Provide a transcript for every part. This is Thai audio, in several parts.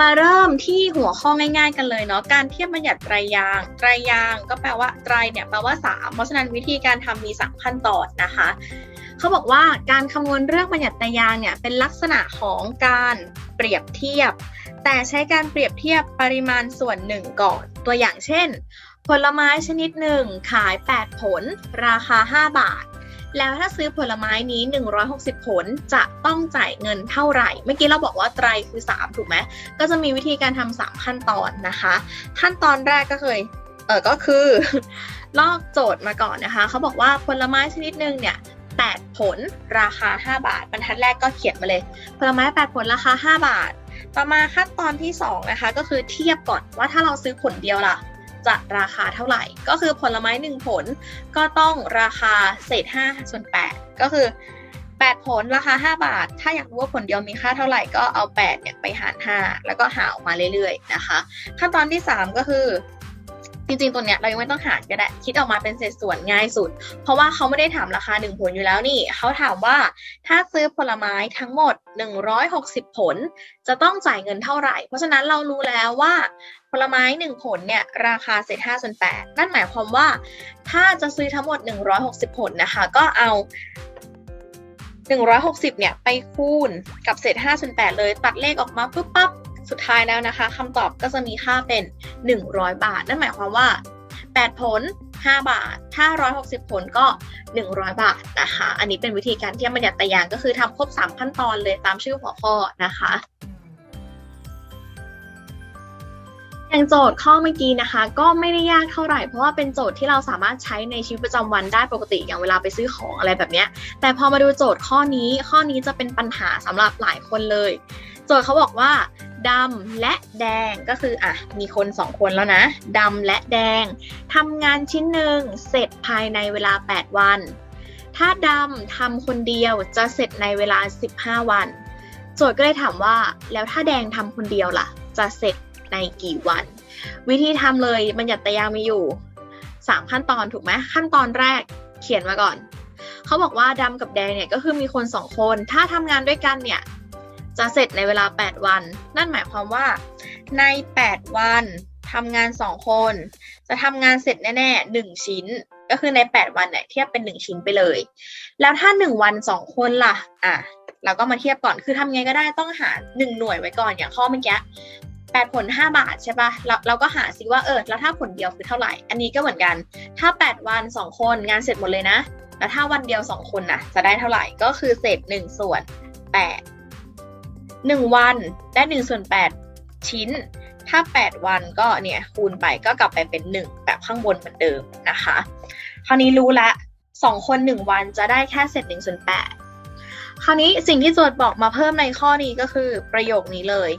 มาเริ่มที่หัวข้อง่ายๆกันเลยเนาะการเทียบบัญญัติไตรยางไตรยางก็แปลว่าไตรเนี่ยแปลว่า 3 เพราะฉะนั้นวิธีการทำมี 3 ขั้นตอนนะคะเขาบอกว่าการคำนวณเรื่องบัญญัติไตรยางเนี่ยเป็นลักษณะของการเปรียบเทียบ แต่ใช้การเปรียบเทียบปริมาณส่วนหนึ่งก่อน ตัวอย่างเช่น ผลไม้ชนิดหนึ่งขาย 8 ผล ราคา 5 บาท แล้วถ้าซื้อผลไม้นี้ 160 ผลจะต้องจ่ายเงินเท่าไหร่ เมื่อกี้เราบอกว่าไตรคือ 3 ถูกไหม ก็จะมีวิธีการทำ3ขั้นตอนนะคะ ขั้นตอนแรกก็เคยเออก็คือลอกโจทย์มาก่อนนะคะ เขาบอกว่าผลไม้ชนิดหนึ่งเนี่ย8 ผลราคา 5 บาท บรรทัดแรกก็เขียนมาเลย ผลไม้ 8 ผลราคา 5 บาท ต่อมาขั้นตอนที่ 2 นะคะ ก็คือเทียบก่อนว่าถ้าเราซื้อผลเดียวล่ะ จะราคาเท่าไหร่ ก็คือผลไม้ 1 ผลก็ต้องราคาเศษ5ส่วน8ก็คือ 8 ผลราคา 5 บาท ถ้าอยากรู้ว่าผลเดียวมีค่าเท่าไหร่ก็เอา8เนี่ยไปหาร 5 แล้วก็หาออกมาเรื่อยๆนะคะ ขั้นตอนที่ 3 ก็คือจริงๆ ตัวเนี้ยเรายังไม่ต้องหารก็ได้ คิดออกมาเป็นเศษส่วนง่ายสุด เพราะว่าเขาไม่ได้ถามราคา 1 ผลอยู่แล้วนี่ เขาถามว่าถ้าซื้อผลไม้ทั้งหมด 160 ผล จะต้องจ่ายเงินเท่าไหร่ เพราะฉะนั้นเรารู้แล้วว่า ลไม้ 1 ผลเนี่ยราคาเศษ5ส่วน8นั่นหมายความว่าถ้าจะซื้อทั้งหมด 160 ผลนะคะ ก็เอา 160 เนี่ยไปคูณกับเศษ5ส่วน8เลย ตัดเลขออกมาปุ๊บปั๊บสุดท้ายแล้วนะคะคำตอบก็จะมีค่าเป็น 100 บาท นั่นหมายความว่า 8 ผล 5 บาท ถ้า 160 ผลก็ 100 บาทนะคะ อันนี้เป็นวิธีการเทียบบัญญัติตยางก็คือทำครบ 3 ขั้นตอนเลยตามชื่อหัวข้อนะคะ อย่างโจทย์ข้อเมื่อกี้นะคะ ก็ไม่ได้ยากเท่าไหร่เพราะว่าเป็นโจทย์ที่เราสามารถใช้ในชีวิตประจำวันได้ปกติอย่างเวลาไปซื้อของอะไรแบบนี้แต่พอมาดูโจทย์ข้อนี้ข้อนี้จะเป็นปัญหาสำหรับหลายคนเลย โจทย์เขาบอกว่าดำและแดงก็คืออะมีคนสองคนแล้วนะดำและแดงทำงานชิ้นหนึ่งเสร็จภายในเวลา 8 วัน ถ้าดำทำคนเดียวจะเสร็จในเวลา 15 วัน โจทย์ก็เลยถามว่า แล้วถ้าแดงทำคนเดียวล่ะ จะเสร็จ ในกี่วัน วิธีทำเลยบัญญัติตยางมีอยู่ 3 ขั้นตอนถูกไหมขั้นตอนแรกเขียนมาก่อน เขาบอกว่าดำกับแดงเนี่ยก็คือมีคน 2 คน ถ้าทำงานด้วยกันเนี่ยจะเสร็จในเวลา 8 วัน นั่นหมายความว่าใน 8 วันทำงาน 2 คน จะทำงานเสร็จแน่ๆ1ชิ้น ก็คือใน 8 วันเนี่ยเทียบเป็น 1 ชิ้นไปเลย แล้วถ้า 1 วัน 2 คนล่ะ อะ เราก็มาเทียบก่อน คือทำไงก็ได้ต้องหา 1 หน่วยไว้ก่อน อย่างข้อเมื่อกี้ 8 ผล 5 บาทใช่ปะเราเราก็หาซิว่าเออแล้วถ้าผลเดียวคือเท่าไหร่ อันนี้ก็เหมือนกัน ถ้า 8 วัน 2 คนงานเสร็จหมดเลยนะ แล้วถ้าวันเดียว 2 คนนะจะได้เท่าไหร่ก็คือเศษ 1 ส่วน 8 1 วันได้ 1 ส่วน 8 ชิ้น ถ้า 8 วันก็เนี่ยคูณไปก็กลับไปเป็น 1 แบบข้างบนเหมือนเดิมนะคะ คราวนี้รู้ละ 2 คน 1 วันจะได้แค่เศษ1ส่วน8คราวนี้สิ่งที่โจทย์บอกมาเพิ่มในข้อนี้ก็คือประโยคนี้เลย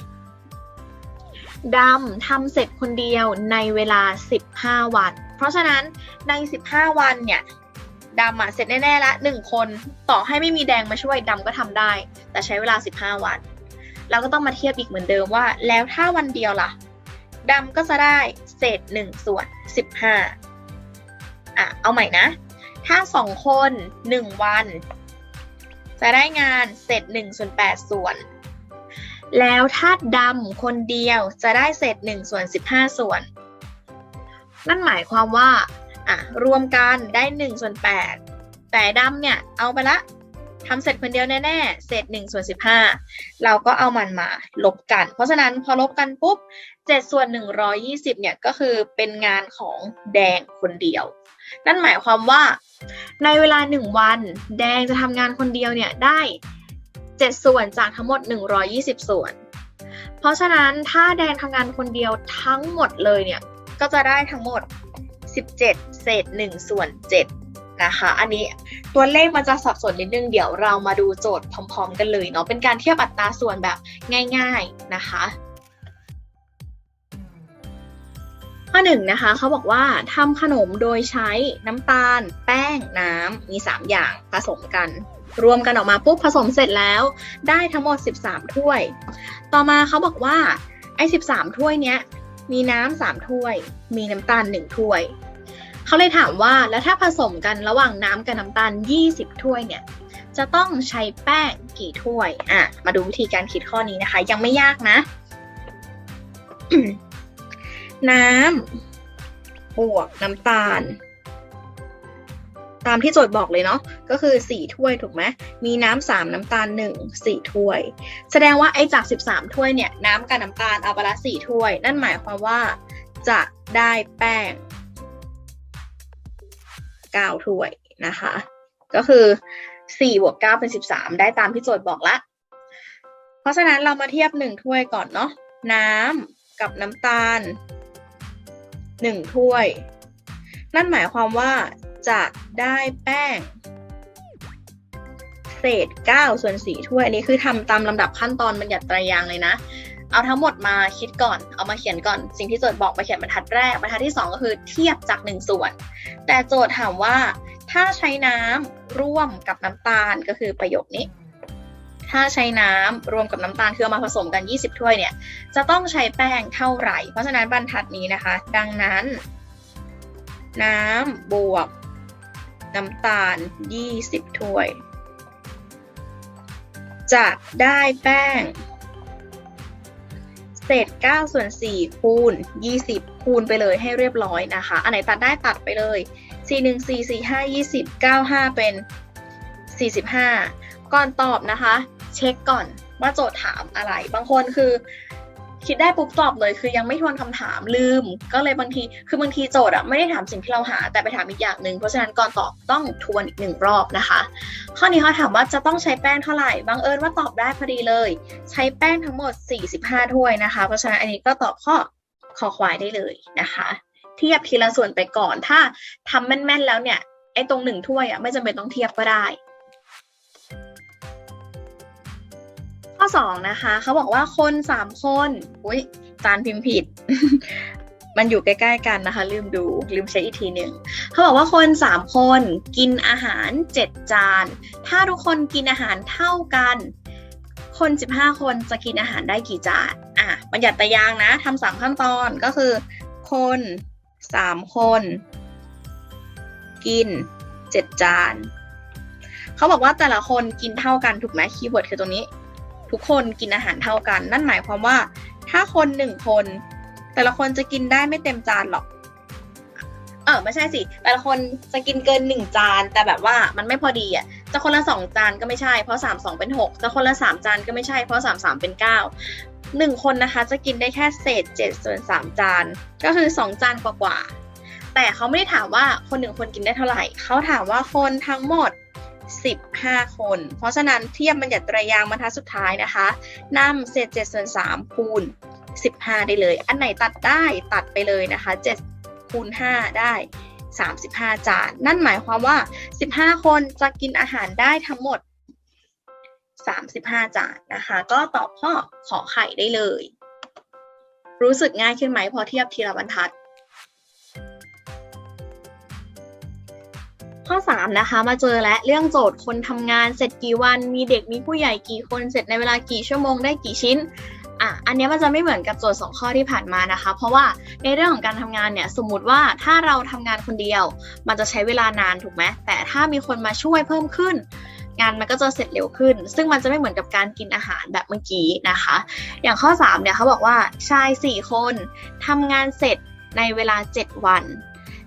ดำทำเสร็จคนเดียวในเวลา 15 วัน เพราะฉะนั้นใน 15 วันเนี่ยดำอะเสร็จแน่ๆละ1คนต่อให้ไม่มีแดงมาช่วยดำก็ทำได้ แต่ใช้เวลา 15 วัน เราก็ต้องมาเทียบอีกเหมือนเดิมว่า แล้วถ้าวันเดียวล่ะดำก็จะได้เศษ 1 ส่วน 15อะเอาใหม่นะ ถ้า 2 คน 1 วัน จะได้งานเศษ1ส่วน8ส่วน แล้วถ้าดำคนเดียวจะได้เศษ1ส่วน15 ส่วน นั่นหมายความว่าอะรวมกันได้1ส่วน8แต่ดำเนี่ยเอาไปละทำเสร็จคนเดียวแน่ๆ เศษ1ส่วน15 เราก็เอามันมาลบกัน เพราะฉะนั้นพอลบกันปุ๊บ7ส่วน120เนี่ยก็คือเป็นงานของแดงคนเดียว นั่นหมายความว่า ในเวลา 1 วัน แดงจะทำงานคนเดียวเนี่ยได้ 7 ส่วนจากทั้งหมด 120 ส่วน เพราะฉะนั้นถ้าแดงทำงานคนเดียวทั้งหมดเลยเนี่ย ก็จะได้ทั้งหมด 17 เศษ 1 ส่วน 7 นะคะ อันนี้ตัวเลขมันจะสับสนนิดนึง เดี๋ยวเรามาดูโจทย์พร้อม ๆ กันเลยเนาะ เป็นการเทียบอัตราส่วนแบบง่าย ๆ นะคะข้อหนึ่งนะคะเขาบอกว่าทำขนมโดยใช้น้ำตาล แป้ง น้ำมี 3 อย่างผสมกัน รวมกันออกมาปุ๊บผสมเสร็จแล้ว ได้ทั้งหมด 13 ถ้วย ต่อมาเขาบอกว่าไอ้13 ถ้วยเนี้ยมีน้ำ3ถ้วย มีน้ำตาล1ถ้วย เขาเลยถามว่าแล้วถ้าผสมกันระหว่างน้ำกับน้ำตาล 20 ถ้วยเนี่ย จะต้องใช้แป้งกี่ถ้วย อะ มาดูวิธีการคิดข้อนี้นะคะ ยังไม่ยากนะ น้ำบวกน้ำตาล ตามที่โจทย์บอกเลยเนาะก็คือสี่ถ้วยถูกไหมมีน้ำสามน้ำตาลหนึ่งสี่ถ้วย แสดงว่าไอ้จากสิบสามถ้วยเนี่ยน้ำกับน้ำตาลเอาไปละสี่ถ้วย นั่นหมายความว่าจะได้แป้งเก้าถ้วยนะคะ ก็คือสี่บวกเก้าเป็นสิบสามได้ตามที่โจทย์บอกละ เพราะฉะนั้นเรามาเทียบหนึ่งถ้วยก่อนเนาะน้ำกับน้ำตาลหนึ่งถ้วย นั่นหมายความว่า จะได้แป้ง เศษ 9 ส่วน 4 ถ้วย อันนี้คือทำตามลำดับขั้นตอนบัญญัติไตรยางเลยนะ เอาทั้งหมดมาคิดก่อน เอามาเขียนก่อน สิ่งที่โจทย์บอกมาเขียนบรรทัดแรก บรรทัดที่ 2 ก็คือเทียบจาก 1 ส่วน แต่โจทย์ถามว่า ถ้าใช้น้ำร่วมกับน้ำตาลก็คือประโยคนี้ถ้าใช้น้ำรวมกับน้ำตาลคือเอามาผสมกัน 20 ถ้วยเนี่ย จะต้องใช้แป้งเท่าไหร่ เพราะฉะนั้นบรรทัดนี้นะคะ ดังนั้น น้ำบวก น้ำตาล 20 ถ้วย จะได้แป้ง เศษ9ส่วน4คูณ 20 คูณไปเลยให้เรียบร้อยนะคะ อันไหนตัดได้ตัดไปเลย 4 1 4 4 5 20 9 5 เป็น 45 ก่อนตอบนะคะ เช็คก่อนว่าโจทย์ถามอะไร บางคนคือ คิดได้ปุ๊บตอบเลย คือยังไม่ทวนคำถามลืม ก็เลยบางทีคือบางทีโจทย์อะไม่ได้ถามสิ่งที่เราหา แต่ไปถามอีกอย่างหนึ่งเพราะฉะนั้นก่อนตอบต้องทวนอีกหนึ่งรอบนะคะ ข้อนี้เขาถามว่าจะต้องใช้แป้งเท่าไหร่บังเอิญว่าตอบได้พอดีเลย ใช้แป้งทั้งหมด 45 ถ้วยนะคะ เพราะฉะนั้นอันนี้ก็ตอบข้อคอควายได้เลยนะคะเทียบทีละส่วนไปก่อนถ้าทำแม่นๆแล้วเนี่ยไอ้ตรงหนึ่งถ้วยอะไม่จำเป็นต้องเทียบก็ได้ ข้อสองนะคะ เขาบอกว่าคนสามคน อุ้ยจานพิมพ์ผิด มันอยู่ใกล้ๆกันนะคะ ลืมดูลืมเช็คอีกทีหนึ่งเขาบอกว่าคนสามคนกินอาหารเจ็ดจาน ถ้าทุกคนกินอาหารเท่ากัน คน 15 คนจะกินอาหารได้กี่จานอะบัญญัติตารางนะทำสามขั้นตอนก็คือ คนสามคน กินเจ็ดจาน เขาบอกว่าแต่ละคนกินเท่ากันถูกไหมคีย์เวิร์ดคือตรงนี้ ทุกคนกินอาหารเท่ากัน นั่นหมายความว่า ถ้าคนหนึ่งคน แต่ละคนจะกินได้ไม่เต็มจานหรอก เออไม่ใช่สิ แต่ละคนจะกินเกินหนึ่งจาน แต่แบบว่ามันไม่พอดีอะ จะคนละสองจานก็ไม่ใช่ เพราะสามสองเป็นหกจะคนละสามจานก็ไม่ใช่ เพราะสามสามเป็นเก้าหนึ่งคนนะคะ จะกินได้แค่เศษเจ็ดส่วนสามจาน ก็คือสองจานกว่าๆแต่เขาไม่ได้ถามว่าคนหนึ่งคนกินได้เท่าไหร่ เขาถามว่าคนทั้งหมด 15 คน เพราะฉะนั้นเทียบบัญญัติตรยางบรรทัดสุดท้ายนะคะนำเศษ7ส่วน3คูณ 15 ได้เลย อันไหนตัดได้ตัดไปเลยนะคะ7คูณ 5 ได้ 35 จาน นั่นหมายความว่า 15 คนจะกินอาหารได้ทั้งหมด 35 จานนะคะ ก็ตอบข้อขอไข่ได้เลย รู้สึกง่ายขึ้นไหมพอเทียบทีละบรรทัด ข้อ 3 นะคะ มาเจอและเรื่องโจทย์คนทำงานเสร็จกี่วัน มีเด็กมีผู้ใหญ่กี่คนเสร็จในเวลากี่ชั่วโมงได้กี่ชิ้นอะอันนี้มันจะไม่เหมือนกับโจทย์สองข้อที่ผ่านมานะคะ เพราะว่าในเรื่องของการทำงานเนี่ยสมมติว่าถ้าเราทำงานคนเดียว มันจะใช้เวลานานถูกไหมแต่ถ้ามีคนมาช่วยเพิ่มขึ้น งานมันก็จะเสร็จเร็วขึ้น ซึ่งมันจะไม่เหมือนกับการกินอาหารแบบเมื่อกี้นะคะ อย่างข้อ 3 เนี่ยเขาบอกว่าชาย 4 คนทำงานเสร็จในเวลา 7 วัน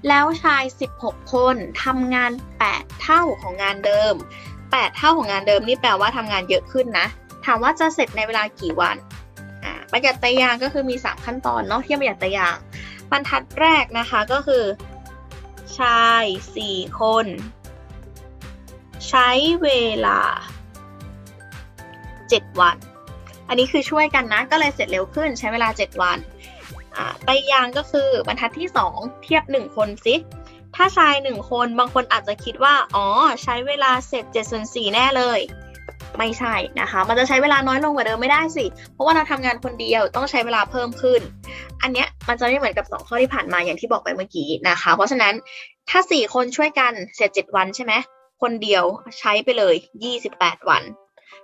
แล้วชาย 16 คนทำงาน 8 เท่าของงานเดิม 8 เท่าของงานเดิมนี่แปลว่าทำงานเยอะขึ้นนะ ถามว่าจะเสร็จในเวลากี่วันประหยัดตายางก็คือมี 3 ขั้นตอนเนาะที่ประหยัดตายางบรรทัดแรกนะคะก็คือ ชาย 4 คน ใช้เวลา 7 วัน อันนี้คือช่วยกันนะ ก็เลยเสร็จเร็วขึ้นใช้เวลา 7 วัน อ่าไตรยางก็คือบรรทัดที่ 2 เทียบ 1 คนสิถ้าชาย1คนบางคนอาจจะคิดว่า อ๋อ ใช้เวลาเสร็จ7ส่วน4แน่เลย ไม่ใช่นะคะ มันจะใช้เวลาน้อยลงกว่าเดิมไม่ได้สิ เพราะว่าเราทำงานคนเดียวต้องใช้เวลาเพิ่มขึ้น อันเนี้ยมันจะไม่เหมือนกับ 2 ข้อที่ผ่านมาอย่างที่บอกไปเมื่อกี้นะคะ เพราะฉะนั้นถ้า 4 คนช่วยกันเสร็จ 7 วันใช่ไหมคนเดียวใช้ไปเลย 28 วัน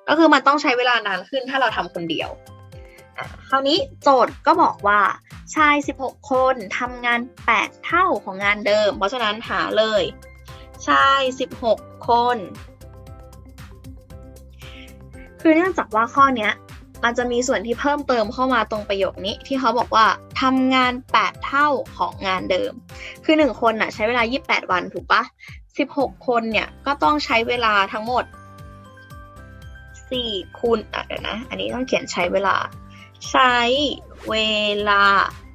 ก็คือมันต้องใช้เวลานานขึ้นถ้าเราทำคนเดียว คราวนี้โจทย์ก็บอกว่าชาย 16 คนทำงาน 8 เท่าของงานเดิม เพราะฉะนั้นหาเลย ชาย 16 คน คือเนื่องจากว่าข้อเนี้ยมันจะมีส่วนที่เพิ่มเติมเข้ามาตรงประโยคนี้ที่เขาบอกว่าทำงาน 8 เท่าของงานเดิม คือ 1 คนน่ะใช้เวลา 28 วันถูกปะ16 คนเนี่ยก็ต้องใช้เวลาทั้งหมด4คูณอะเดี๋ยวนะ อันนี้ต้องเขียนใช้เวลา ใช้เวลา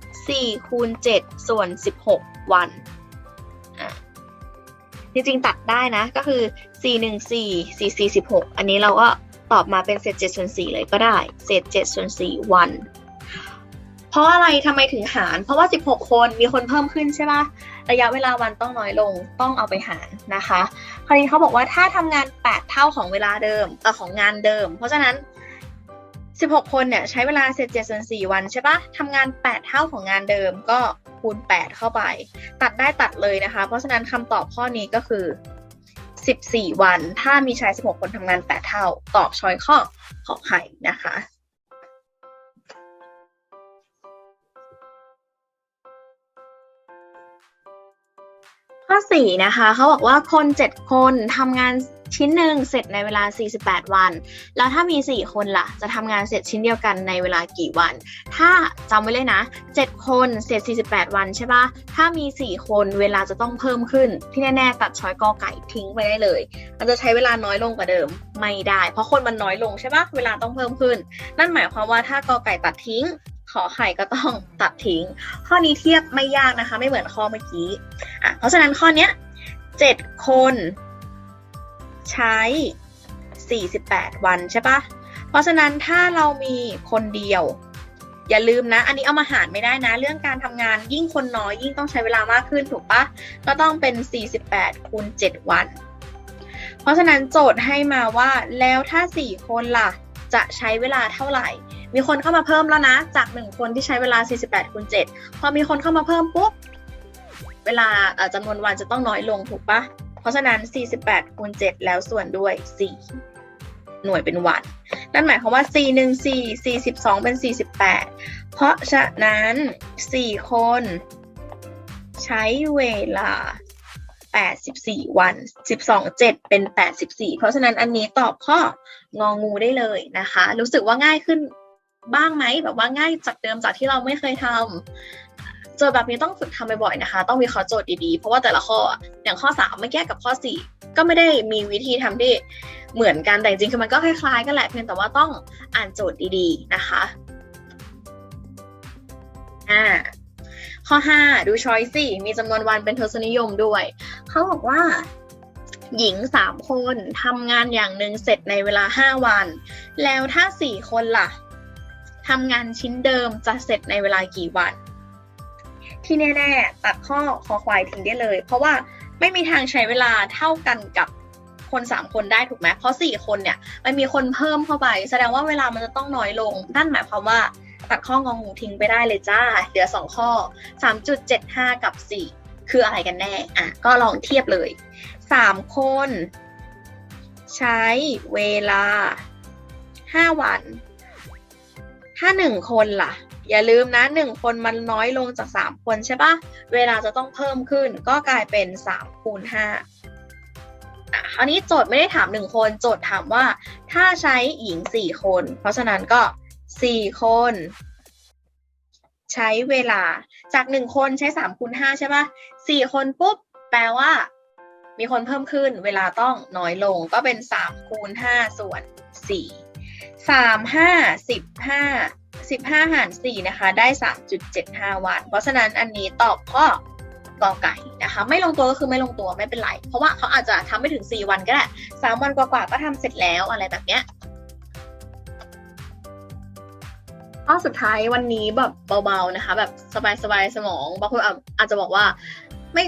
4คูณ7ส่วน 16 วันอะจริงๆ ตัดได้นะ ก็คือ 4 1 4 4 4 16 อันนี้เราก็ตอบมาเป็นเศษ7ส่วน4เลยก็ได้ เศษ7ส่วน4วัน เพราะอะไรทำไมถึงหาร เพราะว่า 16 คนมีคนเพิ่มขึ้นใช่ปะระยะเวลาวันต้องน้อยลง ต้องเอาไปหารนะคะ คราวนี้เขาบอกว่าถ้าทำงาน 8 เท่าของเวลาเดิมเออของงานเดิม เพราะฉะนั้น 16 คนเนี่ยใช้เวลาเศษ7ส่วน4วันใช่ปะทำงาน 8 เท่าของงานเดิมก็คูณ 8 เข้าไป ตัดได้ตัดเลยนะคะ เพราะฉะนั้นคำตอบข้อนี้ก็คือ 14 วัน ถ้ามีชาย 16 คนทำงาน 8 เท่า ตอบช้อยข้อขอไข่นะคะ ข้อ 4 นะคะเขาบอกว่าคน 7 คนทำงาน ชิ้นหนึ่งเสร็จในเวลา 48 วัน แล้วถ้ามี 4 คนล่ะ จะทำงานเสร็จชิ้นเดียวกันในเวลากี่วัน ถ้าจำไว้เลยนะ 7 คนเสร็จ 48 วันใช่ปะถ้ามี 4 คนเวลาจะต้องเพิ่มขึ้น ที่แน่ๆตัดช้อยกอไก่ทิ้งไปได้เลย มันจะใช้เวลาน้อยลงกว่าเดิมไม่ได้ เพราะคนมันน้อยลงใช่ปะเวลาต้องเพิ่มขึ้น นั่นหมายความว่าถ้ากอไก่ตัดทิ้งขอไข่ก็ต้องตัดทิ้ง ข้อนี้เทียบไม่ยากนะคะ ไม่เหมือนข้อเมื่อกี้อะเพราะฉะนั้นข้อเนี้ยเจ็ดคน ใช้ 48 วันใช่ปะเพราะฉะนั้นถ้าเรามีคนเดียว อย่าลืมนะ อันนี้เอามาหารไม่ได้นะ เรื่องการทำงานยิ่งคนน้อยยิ่งต้องใช้เวลามากขึ้นถูกปะก็ต้องเป็น 48คูณ7วัน เพราะฉะนั้นโจทย์ให้มาว่าแล้วถ้า 4 คนล่ะจะใช้เวลาเท่าไหร่ มีคนเข้ามาเพิ่มแล้วนะ จาก 1 คนที่ใช้เวลา 48คูณ7พอมีคนเข้ามาเพิ่มปุ๊บ เวลาจำนวนวันจะต้องน้อยลงถูกปะ เพราะฉะนั้น 48คูณ7แล้วส่วนด้วย 4 หน่วยเป็นวันนั่นหมายความว่า4 1 4 42 เป็น 48 เพราะฉะนั้น 4 คน ใช้เวลา 84 วัน 12 7 เป็น 84 เพราะฉะนั้นอันนี้ตอบข้ององูได้เลยนะคะ รู้สึกว่าง่ายขึ้นบ้างไหมแบบว่าง่ายจากเดิมจากที่เราไม่เคยทำ โจทย์แบบนี้ต้องฝึกทำบ่อยๆนะคะ ต้องวิเคราะห์โจทย์ดีๆ เพราะว่าแต่ละข้ออย่างข้อ3เมื่อกี้กับข้อ 4 ก็ไม่ได้มีวิธีทำที่เหมือนกันแต่จริงๆคือมันก็คล้ายๆกันแหละเพียงแต่ว่าต้องอ่านโจทย์ดีๆนะคะอ่าข้อ 5 ดูช้อยสิมีจำนวนวันเป็นทศนิยมด้วย เขาบอกว่าหญิง 3 คนทำงานอย่างหนึ่งเสร็จในเวลา 5 วัน แล้วถ้า 4 คนล่ะทำงานชิ้นเดิมจะเสร็จในเวลากี่วัน ที่แน่ๆ ตัดข้อคอควายทิ้งได้เลย เพราะว่าไม่มีทางใช้เวลาเท่ากันกับคน 3 คนได้ถูกไหมเพราะ 4 คนเนี่ยมันมีคนเพิ่มเข้าไป แสดงว่าเวลามันจะต้องน้อยลง นั่นหมายความว่าตัดข้ององูทิ้งไปได้เลยจ้า เหลือ 2 ข้อ 3.75 กับ 4 คืออะไรกันแน่ อะ ก็ลองเทียบเลย 3 คน ใช้เวลา 5 วัน ถ้า 1 คนล่ะ อย่าลืมนะ1คนมันน้อยลงจาก3คนใช่ปะเวลาจะต้องเพิ่มขึ้นก็กลายเป็น3คูณ5อะคราวนี้โจทย์ไม่ได้ถาม1คนโจทย์ถามว่าถ้าใช้หญิง4คน เพราะฉะนั้นก็4คน ใช้เวลาจาก1คนใช้3คูณ5ใช่ปะ4คนปุ๊บ แปลว่า มีคนเพิ่มขึ้น เวลาต้องน้อยลงก็เป็น3คูณ5ส่วน4 3 5 15 15 หาร 4 นะคะ ได้ 3.75 วันเพราะฉะนั้นอันนี้ตอบข้อกอไก่นะคะ ไม่ลงตัวก็คือไม่ลงตัวไม่เป็นไร เพราะว่าเขาอาจจะทำไม่ถึง 4 วันก็ได้ 3 วันกว่าๆก็ทำเสร็จแล้วอะไรแบบเนี้ยข้อสุดท้ายวันนี้แบบเบาๆนะคะ แบบสบายๆสมองบางคนอาจจะบอกว่าไม่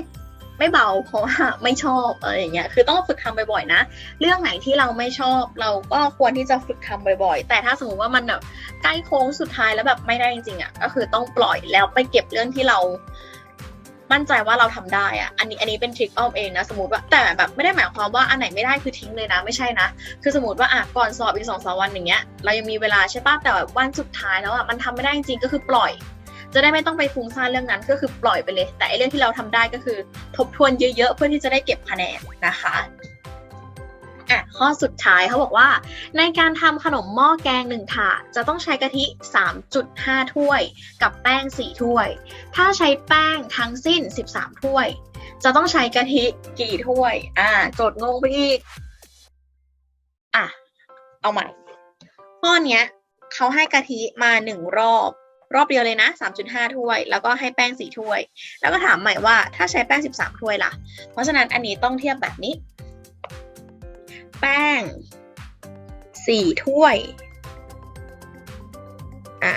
ไม่เบาเพราะว่าไม่ชอบอะไรอย่างเงี้ยคือต้องฝึกทำบ่อยๆนะ เรื่องไหนที่เราไม่ชอบเราก็ควรที่จะฝึกทำบ่อยๆ แต่ถ้าสมมติว่ามันแบบใกล้โค้งสุดท้ายแล้วแบบไม่ได้จริงๆอะก็คือต้องปล่อยแล้วไปเก็บเรื่องที่เรามั่นใจว่าเราทำได้อะอันนี้อันนี้เป็นทริคอ้อมเองนะสมมติว่าแต่แบบไม่ได้หมายความว่าอันไหนไม่ได้คือทิ้งเลยนะไม่ใช่นะ คือสมมติว่าอะก่อนสอบอีกสองสามวันอย่างเงี้ยเรายังมีเวลาใช่ป่ะแต่แบบวันสุดท้ายแล้วอะมันทำไม่ได้จริงๆก็คือปล่อย จะได้ไม่ต้องไปฟุ้งซ่านเรื่องนั้นก็คือปล่อยไปเลย แต่ไอเรื่องที่เราทำได้ก็คือ ทบทวนเยอะๆ เพื่อที่จะได้เก็บคะแนนนะคะอะข้อสุดท้ายเขาบอกว่า ในการทำขนมหม้อแกงหนึ่งถาดจะต้องใช้กะทิ 3.5 ถ้วย กับแป้ง 4 ถ้วย ถ้าใช้แป้งทั้งสิ้น 13 ถ้วย จะต้องใช้กะทิกี่ถ้วย อ่าโจทย์งงไปอีก อะ เอาใหม่ ข้อเนี้ยเขาให้กะทิมาหนึ่งรอบ รอบเดียวเลยนะ 3.5 ถ้วย แล้วก็ให้แป้ง 4 ถ้วย แล้วก็ถามใหม่ว่าถ้าใช้แป้ง 13 ถ้วยล่ะ เพราะฉะนั้นอันนี้ต้องเทียบแบบนี้ แป้ง 4 ถ้วย อะ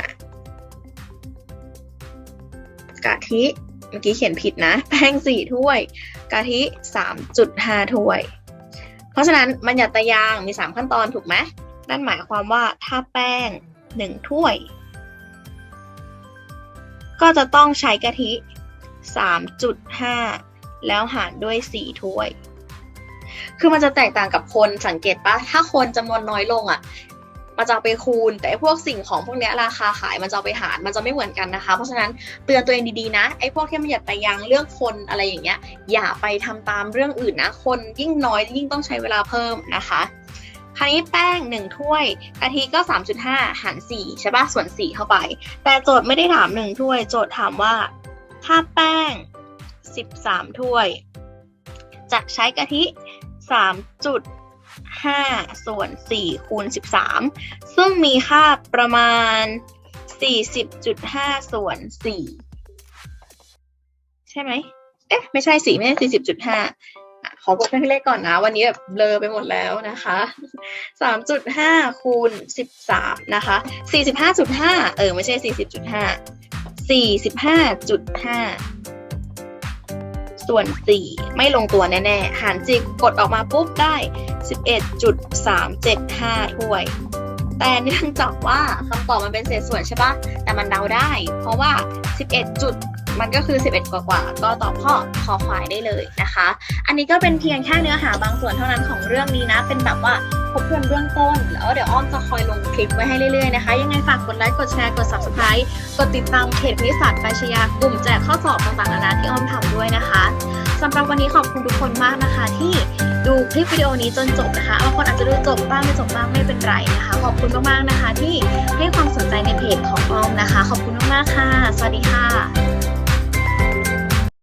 กะทิเมื่อกี้เขียนผิดนะ แป้ง 4 ถ้วย กะทิ 3.5 ถ้วย เพราะฉะนั้นบัญญัติยางมี 3 ขั้นตอนถูกไหมนั่นหมายความว่าถ้าแป้ง 1 ถ้วย ก็จะต้องใช้กะทิ 3.5 แล้วหารด้วย 4 ถ้วย คือมันจะแตกต่างกับคนสังเกตปะถ้าคนจำนวนน้อยลงอะมันจะไปคูณ แต่ไอพวกสิ่งของพวกนี้ราคาขายมันจะไปหารมันจะไม่เหมือนกันนะคะ เพราะฉะนั้นเตือนตัวเองดีๆนะไอ้พวกที่มันหยัดแต่ยังเรื่องคนอะไรอย่างเงี้ยอย่าไปทำตามเรื่องอื่นนะ คนยิ่งน้อยยิ่งต้องใช้เวลาเพิ่มนะคะ คราวนี้แป้ง 1 ถ้วยกะทิก็ 3.5 หาร4ใช่ปะส่วน 4 เข้าไป แต่โจทย์ไม่ได้ถาม 1 ถ้วย โจทย์ถามว่า ถ้าแป้ง 13 ถ้วย จะใช้กะทิ 3.5 ส่วน 4 คูณ 13 ซึ่งมีค่าประมาณ 40.5 ส่วน 4 ใช่ไหมเอ๊ะ ไม่ใช่สิไม่ใช่40.5 ขอกดเครื่องเลขก่อนนะ วันนี้แบบเบลอไปหมดแล้วนะคะ3.5คูณ13นะคะ45.5 เออ ไม่ใช่ 40.5 45.5 ส่วน 4 ไม่ลงตัวแน่ๆ หารจิกกดออกมาปุ๊บได้ 11.375 ถ้วย แต่เนื่องจากว่าคำตอบมันเป็นเศษส่วนใช่ปะแต่มันเดาได้ เพราะว่า 11จุด มันก็คือ 11 กว่ากว่าก็ตอบข้อคอควายได้เลยนะคะ อันนี้ก็เป็นเพียงแค่เนื้อหาบางส่วนเท่านั้นของเรื่องนี้นะ เป็นแบบว่าทบทวนเบื้องต้น แล้วเดี๋ยวอ้อมจะคอยลงคลิปไว้ให้เรื่อยๆนะคะ ยังไงฝากกดไลค์กดแชร์กด subscribe กดติดตามเพจวิสัทปัชญากลุ่มแจกข้อสอบต่างๆนานาที่อ้อมทำด้วยนะคะสำหรับวันนี้ขอบคุณทุกคนมากนะคะ ที่ดูคลิปวิดีโอนี้จนจบนะคะบางคนอาจจะดูจบบ้างไม่จบบ้างไม่เป็นไรนะคะ ขอบคุณมากๆนะคะ ที่ให้ความสนใจในเพจของอ้อมนะคะ ขอบคุณมากๆค่ะ สวัสดีค่ะ